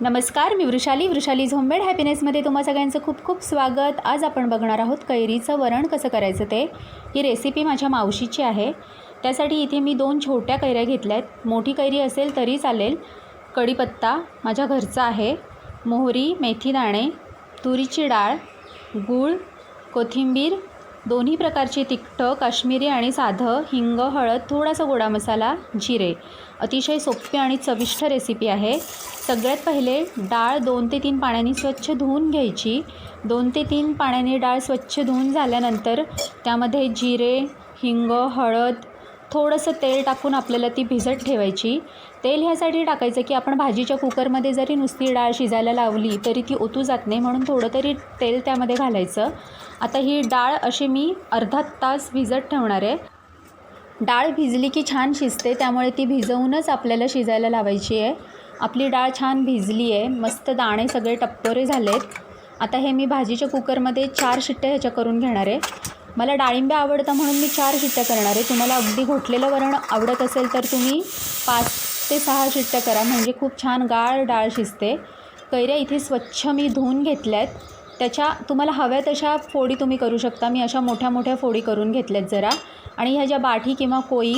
नमस्कार मी वृषाली. वृषाली झोंबेड हॅपीनेसमध्ये तुम्हा सगळ्यांचं खूप खूप स्वागत. आज आपण बघणार आहोत कैरीचं वरण कसं करायचं ते. ही रेसिपी माझ्या मावशीची आहे. त्यासाठी इथे मी दोन छोट्या कैऱ्या घेतल्या आहेत. मोठी कैरी असेल तरी चालेल. कढीपत्ता माझ्या घरचा आहे. मोहरी मेथी दाणे तुरीची डाळ गूळ कोथिंबीर दोन्ही प्रकारचे तिखटं काश्मीरी आणि साधं हिंग हळद थोडासा गोडा मसाला जिरे. अतिशय सोपी आणि चविष्ट रेसिपी आहे. सगळ्यात पहिले डाळ दोन ते तीन पाण्याने स्वच्छ धुवून घ्यायची. दोन ते तीन पाण्याने डाळ स्वच्छ धुवून झाल्यानंतर त्यामध्ये जिरे हिंग हळद थोडंसं तेल टाकून आपल्याला ती भिजत ठेवायची. तेल ह्यासाठी टाकायचं की आपण भाजीच्या कुकरमध्ये जरी नुसती डाळ शिजायला लावली तरी ती ओतू जात नाही. म्हणून थोडं तरी तेल त्यामध्ये घालायचं. आता ही डाळ अशी मी अर्धा तास भिजत ठेवणार आहे. डाळ भिजली की छान शिजते त्यामुळे ती भिजवूनच आपल्याला शिजायला लावायची आहे. आपली डाळ छान भिजली आहे. मस्त दाणे सगळे टप्पोरे झालेत. आता हे मी भाजीच्या कुकरमध्ये चार शिट्ट्या ह्याच्या करून घेणार आहे. मला डाळिंब्या आवडतं म्हणून मी चार शिट्ट्या करणार आहे. तुम्हाला अगदी घोटलेलं वरण आवडत असेल तर तुम्ही पाच ते सहा शिट्ट्या करा. म्हणजे खूप छान गाळ डाळ शिजते. कैऱ्या इथे स्वच्छ मी धुवून घेतल्या आहेत त्याच्या तुम्हाला हव्या तशा फोडी तुम्ही करू शकता. मी अशा मोठ्या मोठ्या फोडी करून घेतल्यात जरा. आणि ह्या ज्या बाठी किंवा कोळी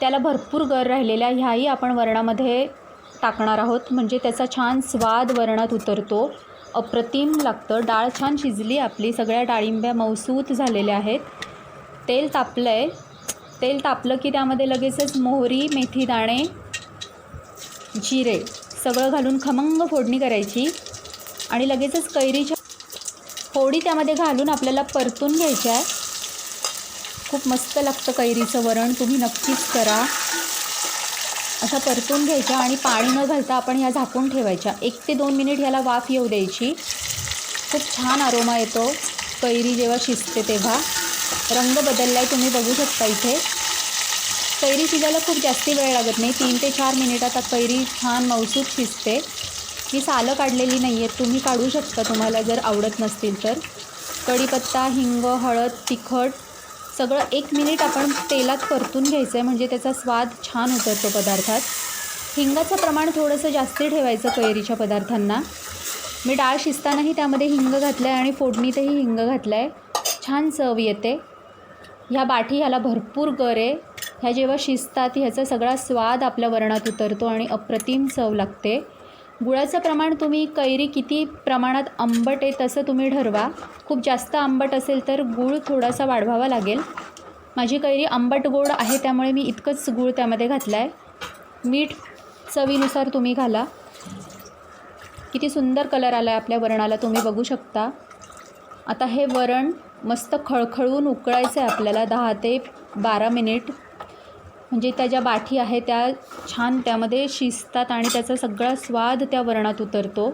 त्याला भरपूर गर राहिलेल्या ह्याही आपण वरणामध्ये टाकणार आहोत. म्हणजे त्याचा छान स्वाद वरणात उतरतो. अप्रतिम लागतं. डाळ छान शिजली आपली. सगळ्या डाळिंब्या मौसूत झालेल्या आहेत. तेल तापलं आहे तेल तापलं की त्यामध्ये लगेचच मोहरी मेथी दाणे जिरे सगळं घालून खमंग फोडणी करायची. आणि लगेचच कैरीच्या फोडी त्यामध्ये घालून आपल्याला परतून घ्यायच्या आहे खूप मस्त लागतं कैरीचं वरण. तुम्ही नक्कीच करा. अशा परतून घ्यायच्या आणि पाणी न घालता आपण ह्या झाकून ठेवायच्या. एक ते दोन मिनिट ह्याला वाफ येऊ द्यायची. खूप छान अरोमा येतो. कैरी जेव्हा शिजते तेव्हा. रंग बदलला आहे तुम्ही बघू शकता इथे. कैरी शिजायला खूप जास्ती वेळ लागत नाही. तीन ते चार मिनिटात आता कैरी छान मौसूद शिजते. मी सालं काढलेली नाही आहेत तुम्ही काढू शकता तुम्हाला जर आवडत नसतील तर. कढीपत्ता हिंग हळद तिखट सगळं एक मिनिट आपण तेलात परतून घ्यायचं आहे म्हणजे त्याचा स्वाद छान उतरतो पदार्थात. हिंगाचं प्रमाण थोडंसं जास्ती ठेवायचं कैरीच्या पदार्थांना. मी डाळ शिजतानाही त्यामध्ये हिंग घातलं आहे आणि फोडणीतही हिंग घातलं आहे छान चव येते. ह्या बाठी ह्याला भरपूर गर आहे. ह्या जेव्हा शिजतात ह्याचा सगळा स्वाद आपल्या वरणात उतरतो आणि अप्रतिम चव लागते. गुळाचं प्रमाण तुम्ही कैरी किती प्रमाणात आंबट आहे तसं तुम्ही ठरवा. खूप जास्त आंबट असेल तर गूळ थोडासा वाढवावा लागेल. माझी कैरी आंबट गोड आहे त्यामुळे मी इतकंच गूळ त्यामध्ये घातलं आहे मीठ चवीनुसार तुम्ही घाला. किती सुंदर कलर आला आहे आपल्या वरणाला तुम्ही बघू शकता. आता हे वरण मस्त खळखळून उकळायचं आहे आपल्याला दहा ते बारा मिनिट. म्हणजे त्या ज्या बाठी आहे त्या छान त्यामध्ये शिजतात आणि त्याचा सगळा स्वाद त्या वरणात उतरतो.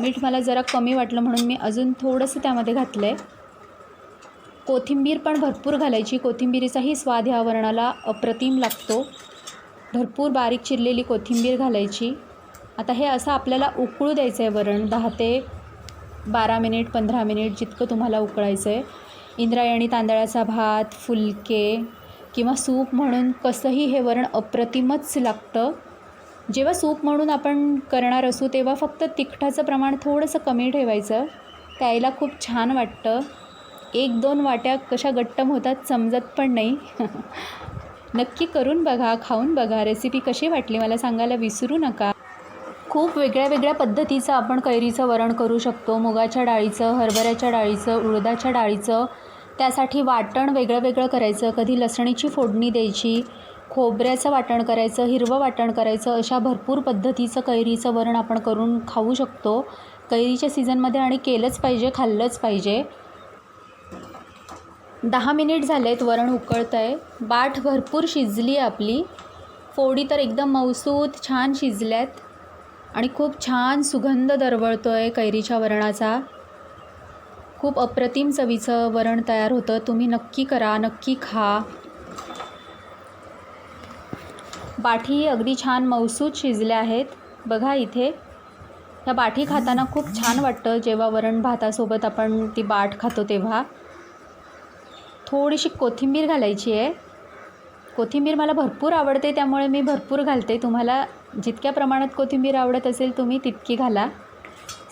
मीठ मला जरा कमी वाटलं म्हणून मी अजून थोडंसं त्यामध्ये घातलं आहे कोथिंबीर पण भरपूर घालायची. कोथिंबीरीचाही स्वाद ह्या वरणाला अप्रतिम लागतो. भरपूर बारीक चिरलेली कोथिंबीर घालायची. आता हे असं आपल्याला उकळू द्यायचं आहे वरण. दहा ते बारा मिनिट पंधरा मिनिट जितकं तुम्हाला उकळायचं आहे इंद्रायणी तांदळाचा भात फुलके किंवा सूप म्हणून कसंही हे वरण अप्रतिमच लागतं. जेव्हा सूप म्हणून आपण करणार असू तेव्हा फक्त तिखटाचं प्रमाण थोडंसं कमी ठेवायचं. प्यायला खूप छान वाटतं. एक दोन वाट्या कशा गट्टम होतात समजत पण नाही. नक्की करून बघा खाऊन बघा. रेसिपी कशी वाटली मला सांगायला विसरू नका. खूप वेगळ्या वेगळ्या पद्धतीचं आपण कैरीचं वरण करू शकतो. मुगाच्या डाळीचं हरभऱ्याच्या डाळीचं उडदाच्या डाळीचं त्यासाठी वाटण वेगळं वेगळं करायचं कधी लसणीची फोडणी द्यायची खोबऱ्याचं वाटण करायचं हिरवं वाटण करायचं अशा भरपूर पद्धतीचं कैरीचं वरण आपण करून खाऊ शकतो. कैरीच्या सीझनमध्ये आणि केलंच पाहिजे खाल्लंच पाहिजे. दहा मिनिट झालेत वरण उकळतं आहे बाट भरपूर शिजली आहे आपली. फोडी तर एकदम मौसूत छान शिजल्यात. आणि खूप छान सुगंध दरवळतो आहे कैरीच्या वरणाचा. खूप अप्रतिम चवीचं वरण तयार होतं. तुम्ही नक्की करा नक्की खा. बाठी अगदी छान मऊसूत शिजल्या आहेत. बघा इथे. ह्या बाठी खाताना खूप छान वाटतं. जेव्हा वरण भातासोबत आपण ती बाट खातो तेव्हा. थोडीशी कोथिंबीर घालायची आहे. कोथिंबीर मला भरपूर आवडते त्यामुळे मी भरपूर घालते. तुम्हाला जितक्या प्रमाणात कोथिंबीर आवडत असेल तुम्ही तितकी घाला.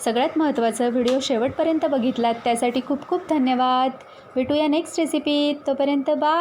सगळ्यात महत्त्वाचं व्हिडिओ शेवटपर्यंत बघितलात त्यासाठी खूप खूप धन्यवाद. भेटूया नेक्स्ट रेसिपीत तोपर्यंत बा